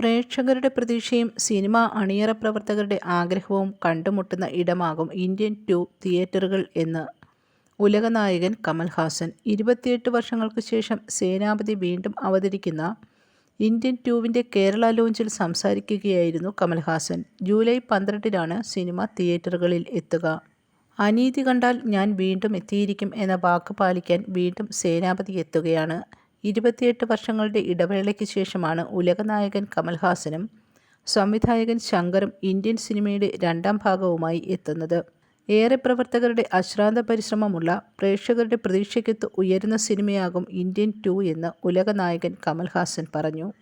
പ്രേക്ഷകരുടെ പ്രതീക്ഷയും സിനിമ അണിയറ പ്രവർത്തകരുടെ ആഗ്രഹവും കണ്ടുമുട്ടുന്ന ഇടമാകും ഇന്ത്യൻ ടു തിയേറ്ററുകൾ എന്ന്. ഉലകനായകൻ കമൽഹാസൻ ഇരുപത്തിയെട്ട് വർഷങ്ങൾക്ക് ശേഷം സേനാപതി വീണ്ടും അവതരിക്കുന്ന ഇന്ത്യൻ ടൂവിന്റെ കേരള ലോഞ്ചിൽ സംസാരിക്കുകയായിരുന്നു കമൽഹാസൻ. ജൂലൈ പന്ത്രണ്ടിനാണ് സിനിമ തിയേറ്ററുകളിൽ എത്തുക. അനീതി കണ്ടാൽ ഞാൻ വീണ്ടും എത്തിയിരിക്കും എന്ന വാക്ക് പാലിക്കാൻ വീണ്ടും സേനാപതി എത്തുകയാണ്. ഇരുപത്തിയെട്ട് വർഷങ്ങളുടെ ഇടവേളയ്ക്ക് ശേഷമാണ് ഉലകനായകൻ കമൽഹാസനും സംവിധായകൻ ശങ്കറും ഇന്ത്യൻ സിനിമയുടെ രണ്ടാം ഭാഗവുമായി എത്തുന്നത്. ഏറെ പ്രവർത്തകരുടെ അശ്രാന്ത പരിശ്രമമുള്ള പ്രേക്ഷകരുടെ പ്രതീക്ഷയ്ക്കൊത്ത് ഉയരുന്ന സിനിമയാകും ഇന്ത്യൻ ടു എന്ന് ഉലകനായകൻ കമൽഹാസൻ പറഞ്ഞു.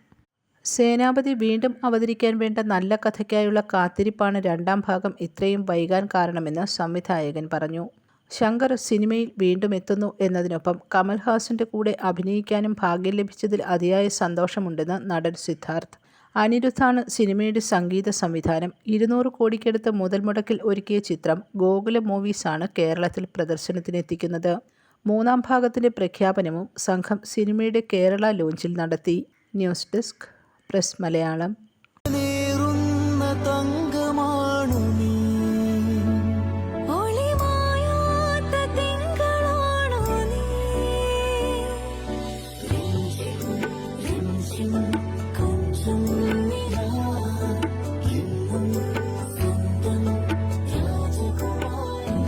സേനാപതി വീണ്ടും അവതരിക്കാൻ വേണ്ട നല്ല കഥയ്ക്കായുള്ള കാത്തിരിപ്പാണ് രണ്ടാം ഭാഗം ഇത്രയും വൈകാൻ കാരണമെന്ന് സംവിധായകൻ പറഞ്ഞു. ശങ്കർ സിനിമയിൽ വീണ്ടും എത്തുന്നു എന്നതിനൊപ്പം കമൽഹാസന്റെ കൂടെ അഭിനയിക്കാനും ഭാഗ്യം ലഭിച്ചതിൽ അതിയായ സന്തോഷമുണ്ടെന്ന് നടൻ സിദ്ധാർത്ഥ്. അനിരുദ്ധാണ് സിനിമയുടെ സംഗീത സംവിധാനം ഇരുന്നൂറ് കോടിക്കടുത്ത് മുതൽ മുടക്കിൽ ഒരുക്കിയ ചിത്രം ഗോകുല മൂവീസാണ് കേരളത്തിൽ പ്രദർശനത്തിനെത്തിക്കുന്നത്. മൂന്നാം ഭാഗത്തിന്റെ പ്രഖ്യാപനവും സംഘം സിനിമയുടെ കേരള ലോഞ്ചിൽ നടത്തി. News desk press Malayalam. രാജകുമാരി